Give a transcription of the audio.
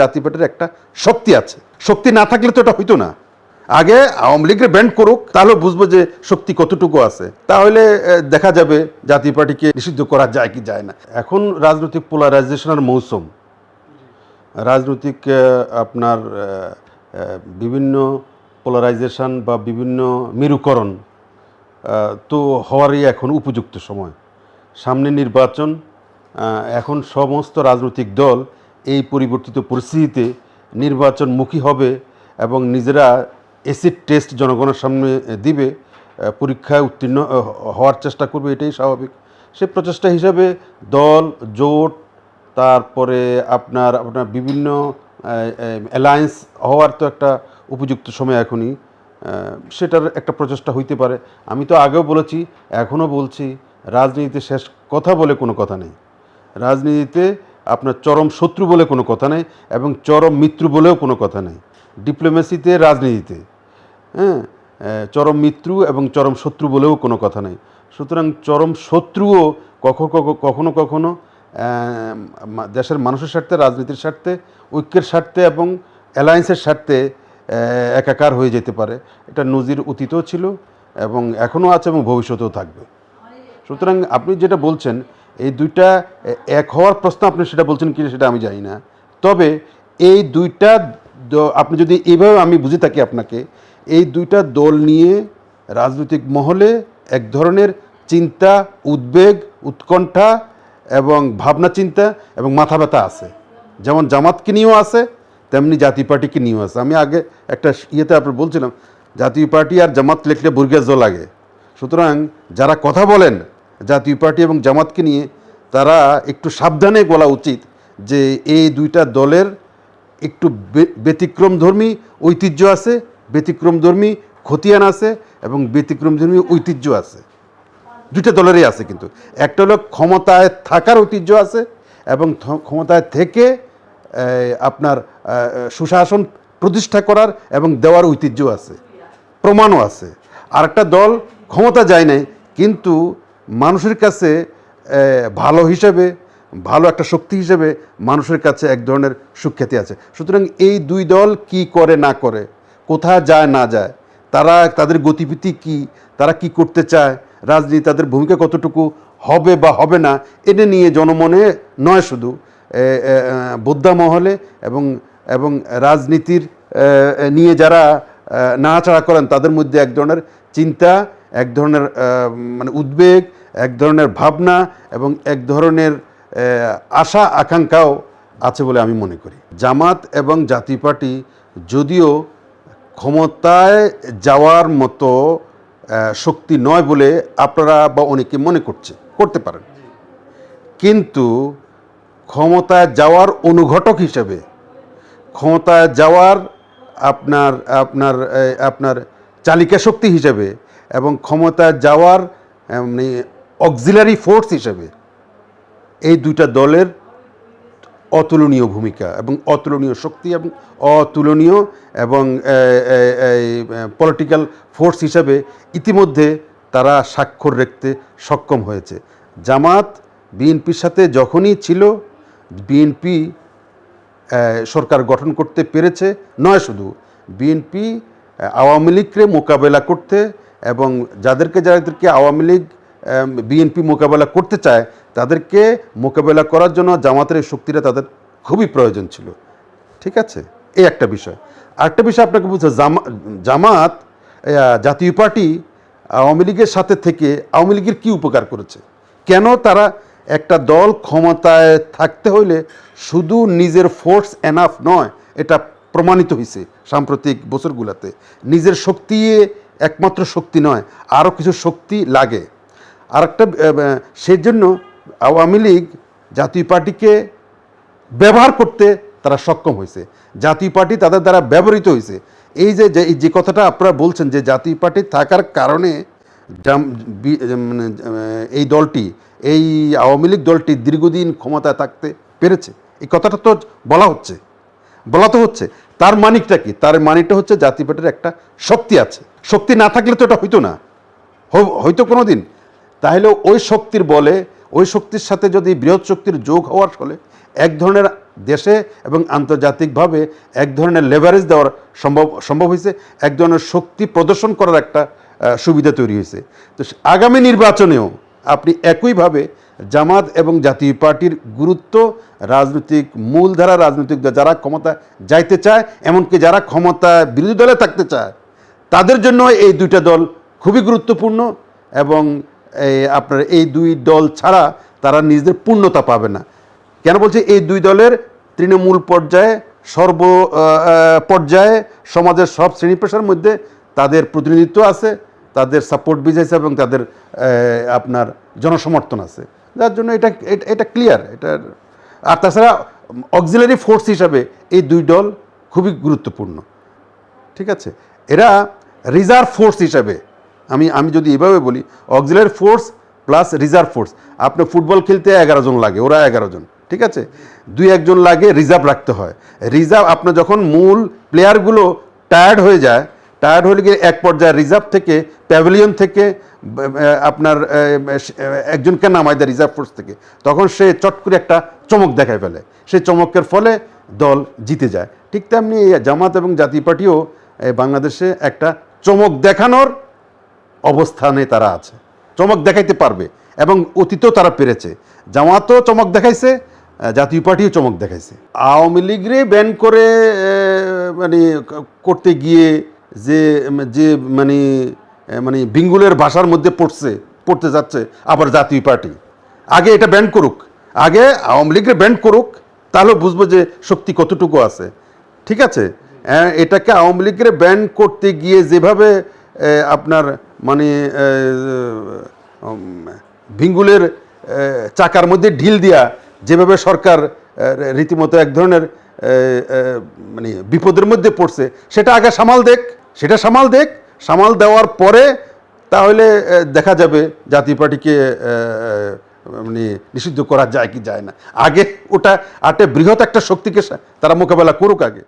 জাতীয় পার্টির একটা শক্তি আছে। শক্তি না থাকলে তো এটা হইতো না। আগে আওয়ামী লীগের ব্যান্ড করুক তাহলে বুঝব যে শক্তি কতটুকু আছে। তাহলে দেখা যাবে জাতীয় পার্টিকে নিষিদ্ধ করা যায় কি যায় না। এখন রাজনৈতিক পোলারাইজেশনের মৌসুম। রাজনৈতিক আপনার বিভিন্ন পোলারাইজেশন বা বিভিন্ন মেরুকরণ তো হওয়ারই এখন উপযুক্ত সময়। সামনে নির্বাচন এখন সমস্ত রাজনৈতিক দল এই পরিবর্তিত পরিস্থিতিতে নির্বাচনমুখী হবে এবং নিজেরা এসিড টেস্ট জনগণের সামনে দিবে পরীক্ষায় উত্তীর্ণ হওয়ার চেষ্টা করবে, এটাই স্বাভাবিক। সে প্রচেষ্টা হিসাবে দল, জোট, তারপরে আপনার আপনার বিভিন্ন অ্যালায়েন্স হওয়ার তো একটা উপযুক্ত সময় এখনই সেটার একটা প্রচেষ্টা হইতে পারে। আমি তো আগেও বলেছি, এখনও বলছি, রাজনীতিতে শেষ কথা বলে কোনো কথা নেই। রাজনীতিতে আপনার চরম শত্রু বলে কোনো কথা নেই এবং চরম মিত্র বলেও কোনো কথা নেই। ডিপ্লোমেসিতে রাজনীতিতে। হ্যাঁ? চরম মিত্র এবং চরম শত্রু বলেও কোনো কথা নেই। সুতরাং চরম শত্রুও কখনো কখনো কখনো দেশের মানুষের স্বার্থে, রাজনীতির স্বার্থে, ঐক্যের স্বার্থে এবং অ্যালায়েন্সের স্বার্থে একাকার হয়ে যেতে পারে। এটা নজির অতীতও ছিল এবং এখনও আছে এবং ভবিষ্যতেও থাকবে। সুতরাং আপনি যেটা বলছেন এই দুইটা এক হওয়ার প্রশ্ন আপনি সেটা বলছেন কি সেটা আমি জানি না। তবে এই দুইটা আপনি যদি এইভাবে আমি বুঝে থাকি আপনাকে, এই দুইটা দল নিয়ে রাজনৈতিক মহলে এক ধরনের চিন্তা, উদ্বেগ, উৎকণ্ঠা এবং ভাবনা চিন্তা এবং মাথা ব্যথা আছে। যেমন জামাতকে নিয়েও আছে, তেমনি জাতীয় পার্টিকে নিয়েও আছে। আমি আগে একটা ইয়েতে আপনার বলছিলাম, জাতীয় পার্টি আর জামাত লিখলে বুর্গেজ লাগে। সুতরাং যারা কথা বলেন জাতীয় পার্টি এবং জামাতকে নিয়ে তারা একটু সাবধানে বলা উচিত যে এই দুইটা দলের একটু ব্যতিক্রমধর্মী ঐতিহ্য আছে, ব্যতিক্রমধর্মী খতিয়ান আছে এবং ব্যতিক্রমধর্মী ঐতিহ্য আছে। দুইটা দলেরই আছে কিন্তু। একটা হলো ক্ষমতায় থাকার ঐতিহ্য আছে এবং ক্ষমতায় থেকে আপনার সুশাসন প্রতিষ্ঠা করার এবং দেওয়ার ঐতিহ্য আছে, প্রমাণও আছে। আর একটা দল ক্ষমতা যায় নাই, কিন্তু মানুষের কাছে ভালো হিসেবে ভালো একটা শক্তি হিসেবে মানুষের কাছে এক ধরনের সুখ্যাতি আছে। সুতরাং এই দুই দল কি করে না করে কোথায় যায় না যায় তারা তাদের গতিবিধি কি তারা কি করতে চায় রাজনীতি তাদের ভূমিকা কতটুকু হবে বা হবে না এটা নিয়ে জনমনে নয় শুধু বোদ্ধা মহলে এবং এবং রাজনীতির নিয়ে যারা এ, নাড়াচাড়া করেন তাদের মধ্যে এক ধরনের চিন্তা এক ধরনের মানে উদ্বেগ, এক ধরনের ভাবনা এবং এক ধরনের আশা, আকাঙ্ক্ষাও আছে বলে আমি মনে করি। জামাত এবং জাতীয় পার্টি যদিও ক্ষমতায় যাওয়ার মতো শক্তি নয় বলে আপনারা বা অনেকে মনে করছে, করতে পারেন। কিন্তু ক্ষমতায় যাওয়ার অনুঘটক হিসেবে, ক্ষমতায় যাওয়ার আপনার আপনার আপনার চালিকা শক্তি হিসেবে এবং ক্ষমতা যাওয়ার মানে অক্সিলারি ফোর্স হিসেবে এই দুইটা দলের অতুলনীয় ভূমিকা এবং অতুলনীয় শক্তি এবং অতুলনীয় এবং পলিটিক্যাল ফোর্স হিসাবে ইতিমধ্যে তারা স্বাক্ষর রাখতে সক্ষম হয়েছে। জামাত, বিএনপির সাথে যখনই ছিল, বিএনপি সরকার গঠন করতে পেরেছে, নয় শুধু, বিএনপি, আওয়ামী লীগকে মোকাবেলা করতে এবং যাদেরকে যাদেরকে আওয়ামী লীগ বিএনপি মোকাবেলা করতে চায়, তাদেরকে মোকাবেলা করার জন্য জামাতের এই শক্তিটা তাদের খুবই প্রয়োজন ছিল। ঠিক আছে? এই একটা বিষয়। আরেকটা বিষয় আপনাকে বুঝতে জামা, জামাত জাতীয় পার্টি আওয়ামী লীগের সাথে থেকে আওয়ামী লীগের কী উপকার করেছে? কেন তারা একটা দল ক্ষমতায় থাকতে হইলে শুধু নিজের ফোর্স এনাফ নয়, এটা প্রমাণিত হয়েছে সাম্প্রতিক বছরগুলোতে। নিজের শক্তি একমাত্র শক্তি নয় আরও কিছু শক্তি লাগে। আর একটা সেজন্য আওয়ামী লীগ জাতীয় পার্টিকে ব্যবহার করতে তারা সক্ষম হয়েছে। জাতীয় পার্টি তাদের দ্বারা ব্যবহৃত হয়েছে। এই যে, যে- কথাটা আপনারা বলছেন যে জাতীয় পার্টি থাকার কারণে এই দলটি, এই আওয়ামী লীগ দলটি দীর্ঘদিন ক্ষমতায় থাকতে পেরেছে। এই কথাটা তো বলা হচ্ছে। বলা তো হচ্ছে। তার মানিকটা কি? তার মানিকটা হচ্ছে জাতীয় পার্টির একটা শক্তি আছে। শক্তি না থাকলে তো এটা হইতো না। হয়তো কোনো দিন তাহলে ওই শক্তির বলে, ওই শক্তির সাথে যদি বৃহৎ শক্তির যোগ হওয়ার ফলে এক ধরনের দেশে এবং আন্তর্জাতিকভাবে এক ধরনের লেভারেজ দেওয়ার সম্ভব সম্ভব হয়েছে, এক ধরনের শক্তি প্রদর্শন করার একটা সুবিধা তৈরি হয়েছে। তো আগামী নির্বাচনেও আপনি একইভাবে জামাত এবং জাতীয় পার্টির গুরুত্ব, রাজনৈতিক মূলধারা, রাজনৈতিক যারা ক্ষমতা যাইতে চায়, এমনকি যারা ক্ষমতা বিরোধী দলে থাকতে চায় তাদের জন্য এই দুইটা দল খুবই গুরুত্বপূর্ণ এবং আপনার এই দুই দল ছাড়া তারা নিজেদের পূর্ণতা পাবে না। কেন বলছে এই দুই দলের তৃণমূল পর্যায়ে, সর্ব পর্যায়ে সমাজের সব শ্রেণি পেশার মধ্যে তাদের প্রতিনিধিত্ব আছে, তাদের সাপোর্ট বিজেছে এবং তাদের আপনার জনসমর্থন আছে। যার জন্য এটা- এটা ক্লিয়ার এটা আর তাছাড়া অক্সিলারি ফোর্স হিসাবে এই দুই দল খুবই গুরুত্বপূর্ণ। ঠিক আছে? এরা রিজার্ভ ফোর্স হিসাবে, আমি আমি যদি এভাবে বলি auxiliary force plus reserve force আপনি ফুটবল খেলতে এগারো জন লাগে, ওরা এগারো জন, ঠিক আছে? দুই একজন লাগে রিজার্ভ রাখতে হয়। রিজার্ভ আপনার যখন মূল প্লেয়ারগুলো টায়ার্ড হয়ে যায় টায়ার্ড হলে গিয়ে এক পর্যায়ে রিজার্ভ থেকে প্যাভিলিয়ন থেকে আপনার একজনকে নামায় দেয় রিজার্ভ ফোর্স থেকে, তখন সে চট করে একটা চমক দেখায় ফেলে। সেই চমকের ফলে দল জিতে যায়। ঠিক তেমনি জামাত এবং জাতীয় পার্টিও বাংলাদেশে একটা চমক দেখানোর অবস্থানে তারা আছে। চমক দেখাইতে পারবে এবং অতীতেও তারা পেরেছে। জামাতও চমক দেখাইছে, জাতীয় পার্টিও চমক দেখাইছে। আওয়ামী লীগরে ব্যান করে মানে করতে গিয়ে যে যে মানে মানে বিঙ্গুলের ভাষার মধ্যে পড়ছে, পড়তে যাচ্ছে আবার জাতীয় পার্টি। আগে এটা ব্যান করুক। আগে আওয়ামী লীগের ব্যান করুক তাহলে বুঝব যে শক্তি কতটুকু আছে। ঠিক আছে? এটাকে আওয়ামী লীগের ব্যান করতে গিয়ে যেভাবে আপনার মানে ভিঙ্গুলের চাকার মধ্যে ঢিল দিয়া যেভাবে সরকার রীতিমতো এক ধরনের মানে বিপদের মধ্যে পড়ছে, সেটা আগে সামাল দেখ, সেটা সামাল দেখ, সামাল দেওয়ার পরে তাহলে দেখা যাবে জাতীয় পার্টিকে মানে নিষিদ্ধ করা যায় কি যায় না। আগে ওটা আটে বৃহৎ একটা শক্তিকে তারা মোকাবেলা করুক আগে।